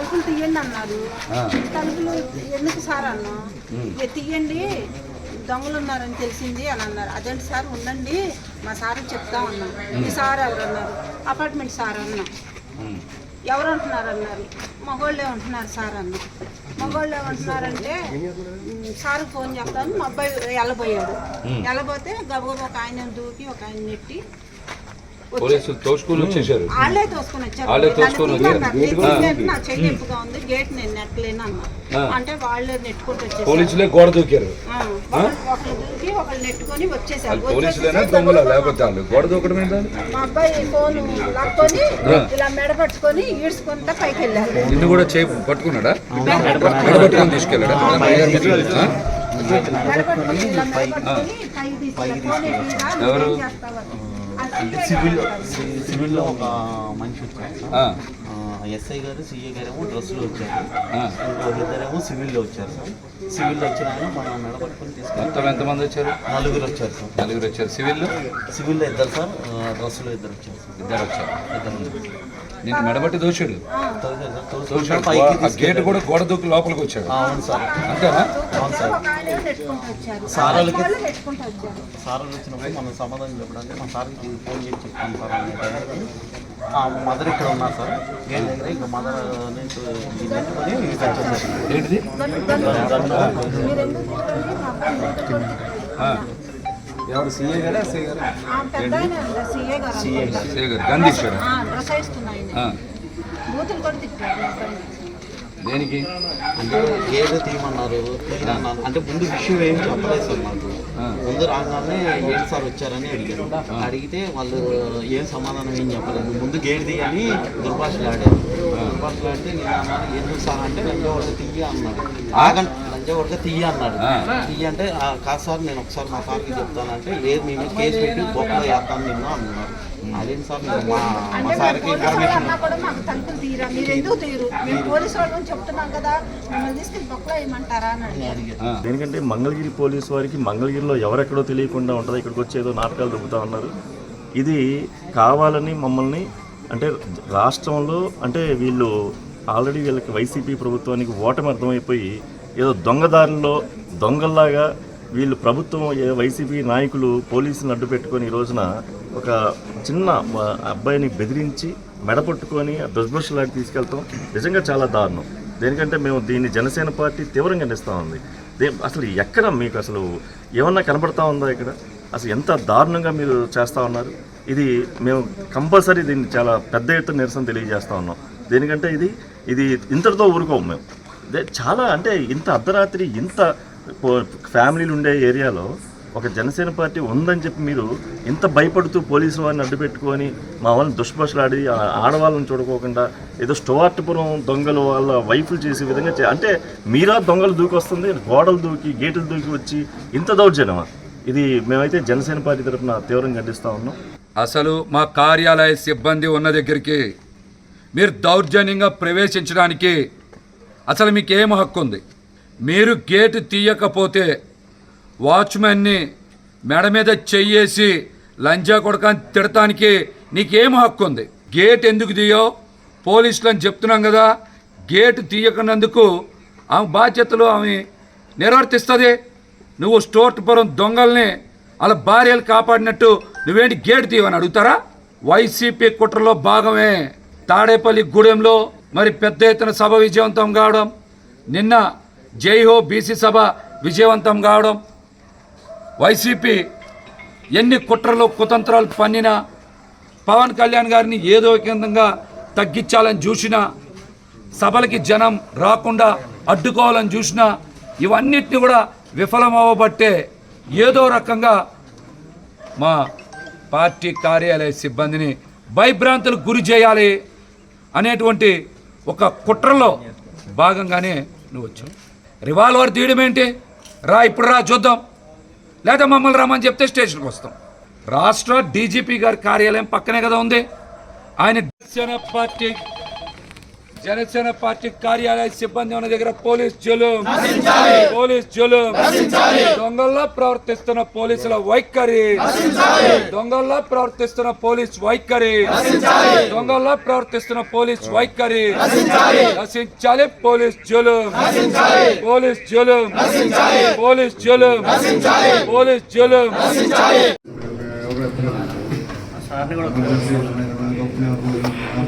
తలుపులు తీయండి అన్నారు. తలుపులు ఎందుకు సార్ అన్నా? "ఇక తీయండి. దొంగలు ఉన్నారని తెలిసింది అని అన్నారు. అదేంటి సార్? ఉండండి. మా సార్ చెప్తా ఉన్నాం ఈ సార్ ఎవరు అన్నారు? అపార్ట్మెంట్ సార్ అన్నా. ఎవరు అంటున్నారు అన్నారు? మగోళ్ళే ఉంటున్నారు సార్ అన్న. మగోళ్ళు ఏమంటున్నారంటే "ఉమ్, సార్ ఫోన్ చేస్తాను. మా అబ్బాయి వెళ్ళబోయాడు. వెళ్ళబోతే గబగబా ఒక ఆయన దూకి ఒక ఆయన నెట్టి పోలీసులు తోసుకుని వచ్చేసారు. వాళ్ళే తోసుకొని వచ్చారు. వాళ్ళే తోసుకొని. వచ్చారు. నా నొప్పిగా ఉంది. గేట్ నేను నెట్టలేను అన్న. అంటే వాళ్ళే నెట్టుకుంటూ వచ్చేసారు. పోలీసులే గోడ దూకారు ఒకళ్ళు దూకి ఒకళ్ళు నెట్టుకొని వచ్చేసారు. పోలీసులేనా దొంగల లేకపోతే వాళ్ళు గోడ దూకడం ఏంటో మా అబ్బాయి ఫోన్ లాక్కొని ఇలా మెడ పట్టుకొని ఈడ్చుకుంటా పైకి వెళ్ళారు. నిన్ను కూడా చేయి పట్టుకున్నాడా? తీసుకెళ్ళాడా? మెడ పట్టుకొని ఎట్టిరా, ఎవరు? నువ్వేం సివిల్ సి- సివిల్లో ఒక మనిషి వచ్చారు ఎస్ఐ గారు సిఏ గారు ఏమో డ్రెస్సులో వచ్చారు. ఆ. ఇంకో ఇద్దరేమో సివిల్లో వచ్చారు సార్. సివిల్లో వచ్చిన ఆయన మనం మెడపట్టుకుని తీసుకెళ్ళి మొత్తం ఎంతమంది వచ్చారు? నలుగురు వచ్చారు సార్. నలుగురు వచ్చారు. సివిల్ సివిల్లో ఇద్దరు సార్ డ్రెస్సులో ఇద్దరు వచ్చారు సార్. ఇద్దరు వచ్చారు. ఇద్దరు నేను మెడబట్టి ఆ గేట్ తీసుకెళ్ళారు. కూడా గోడ దూకి లోపలికి వచ్చాడు. అవును సార్. అంతేనా? అవును సార్. ఒక ఆయన నెట్టుకుంటూ వచ్చారు. సార్ వాళ్ళకి వాళ్ళు నెట్టుకుంటూ వచ్చారు. సార్ వాళ్ళు వచ్చినప్పుడు మనం సమాధానం చెప్పడానికి మా సార్కి ఫోన్ చేసి చెప్పాను సార్ మదర్ ఇక్కడ ఉన్నారు సార్. గేట్ దగ్గర ఇంకా మదర్ ఏంటిది? ఎవరు? సీఏ గారా? ఎస్ఐ గారా? సీఏ గారు. గారు. గంధి ఆ, బూతులు కూడా అబ్బాయిని. దేనికి? అంటే ఏదో తీయమన్నారు అంటే ముందు విషయం ఏం చెప్పలేదు సార్ మాకు. ముందు రాగానే ఏంటి సార్ వచ్చారని అడిగారు. అడిగితే వాళ్ళు ఏం సమాధానం ఏం చెప్పలేదు. ముందు గేట్ తీయని దుర్భాషలు ఆడారు దుర్భాషలు ఆడితే నేను అన్నాను ఎందుకు సార్ అంటే లంజవడక తీయ అన్నాడు ఆగండి లంజవడక తీయ అన్నాడు. తీయ అంటే "ఆ, కాదు సార్ నేను ఒకసారి మా సార్కి చెప్తానంటే లేదు మేము కేసు పెట్టి గొప్పలో వేస్తాను నిన్ను అన్నారు అదేంటి సార్ మా సార్కి ఇన్ఫర్మేషన్ అన్నా కూడా మాకు తలుపులు తీరా మీరు ఎందుకు తీరు మేము పోలీసు వాళ్ళని చెప్తున్నాం కదా మిమ్మల్ని తీసుకెళ్ళి బొక్కలో వేయమంటారా అని అడిగారు. ఆ, దేనికంటే మంగళగిరి పోలీస్ వారికి మంగళగిరిలో ఎవరెక్కడో తెలియకుండా ఉంటుంది ఇక్కడికి వచ్చేదో నాటకాలు దొబ్బుతా ఉన్నారు. ఇది కావాలని మమ్మల్ని అంటే రాష్ట్రంలో అంటే వీళ్ళు ఆల్రెడీ వీళ్ళకి వైసీపీ ప్రభుత్వానికి ఓటమి అర్థమైపోయి ఏదో దొంగదారుల్లో దొంగల్లాగా వీళ్ళు ప్రభుత్వం ఏ- వైసీపీ నాయకులు పోలీసులను అడ్డు పెట్టుకొని ఈ రోజున ఒక చిన్న అబ్బాయిని బెదిరించి మెడపట్టుకొని దుష్భర్షలాగా తీసుకెళ్తాం. నిజంగా చాలా దారుణం. దేనికంటే మేము దీన్ని జనసేన పార్టీ తీవ్రంగా నిస్తా ఉంది. దే- అసలు ఎక్కడ మీకు అసలు ఏమన్నా కనబడతా ఉందా ఇక్కడ? అసలు ఎంత దారుణంగా మీరు చేస్తూ ఉన్నారు? ఇది మేము కంపల్సరీ దీన్ని చాలా పెద్ద ఎత్తున నిరసన తెలియజేస్తూ ఉన్నాం. దేనికంటే ఇది ఇది ఇంతటితో ఊరుకోము మేము. చాలా అంటే ఇంత అర్ధరాత్రి ఇంత ఫ్యామిలీలు ఉండే ఏరియాలో ఒక జనసేన పార్టీ ఉందని చెప్పి మీరు ఇంత భయపడుతూ పోలీసు వారిని అడ్డుపెట్టుకొని మా వాళ్ళని దుష్పశలాడి ఆ ఆడవాళ్ళని చూడకోకుండా ఏదో స్టోవార్ట్పురం దొంగలు వాళ్ళ వైపులు చేసే విధంగా అంటే మీరా దొంగలు దూకి వస్తుంది గోడలు దూకి గేటులు దూకి వచ్చి ఇంత దౌర్జన్యమా? ఇది మేమైతే జనసేన పార్టీ తరఫున తీవ్రంగా గండిస్తూ ఉన్నాం. అసలు మా కార్యాలయ సిబ్బంది ఉన్న దగ్గరికి మీరు దౌర్జన్యంగా ప్రవేశించడానికి అసలు మీకు ఏం హక్కు ఉంది మీరు గేటు తీయకపోతే వాచ్మెన్ని మెడ మీద చెయ్యేసి లంజా కొడకాన్ని తిడటానికి నీకేం హక్కు ఉంది గేట్ ఎందుకు తీయో? పోలీసులు అని చెప్తున్నాం కదా గేటు తీయకున్నందుకు ఆమె బాధ్యతలు ఆమె నిర్వర్తిస్తుంది. నువ్వు స్టోర్పురం దొంగల్ని వాళ్ళ భార్యలు కాపాడినట్టు నువ్వేంటి గేటు తీయమని అడుగుతారా? వైసీపీ కుట్రలో భాగమే. తాడేపల్లి గూడెంలో మరి పెద్ద ఎత్తున సభ విజయవంతం కావడం నిన్న జైహో బీసీ సభ విజయవంతం కావడం వైసీపీ ఎన్ని కుట్రలు కుతంత్రాలు పన్నినా పవన్ కళ్యాణ్ గారిని ఏదో కేంద్రంగా తగ్గించాలని చూసినా సభలకి జనం రాకుండా అడ్డుకోవాలని చూసినా ఇవన్నిటిని కూడా విఫలమవ్వబట్టే ఏదో రకంగా మా పార్టీ కార్యాలయ సిబ్బందిని భయభ్రాంతులకు గురి చేయాలి అనేటువంటి ఒక కుట్రలో భాగంగానే నువ్వు వచ్చావు. రివాల్వర్ తీయడం ఏంటి? రా ఇప్పుడు రా చూద్దాం. లేదా మమ్మల్ని రమ్మని చెప్తే స్టేషన్కి వస్తాం. రాష్ట్ర డీజీపీ గారి కార్యాలయం పక్కనే కదా ఉంది. ఆయన జనసేన పార్టీ జనసేన పార్టీ కార్యాలయ సిబ్బంది ఉన్న దగ్గర పోలీస్ జులుం. పోలీస్ జులుం. దొంగల్లా ప్రవర్తిస్తున్న పోలీసుల వైఖరి. దొంగల్లా ప్రవర్తిస్తున్న పోలీస్ వైఖరి. దొంగల్లా ప్రవర్తిస్తున్న పోలీస్ వైఖరి. నశించాలి. పోలీస్ జులుం. పోలీస్ జులుం. పోలీస్ జులుం. పోలీస్ జులుం.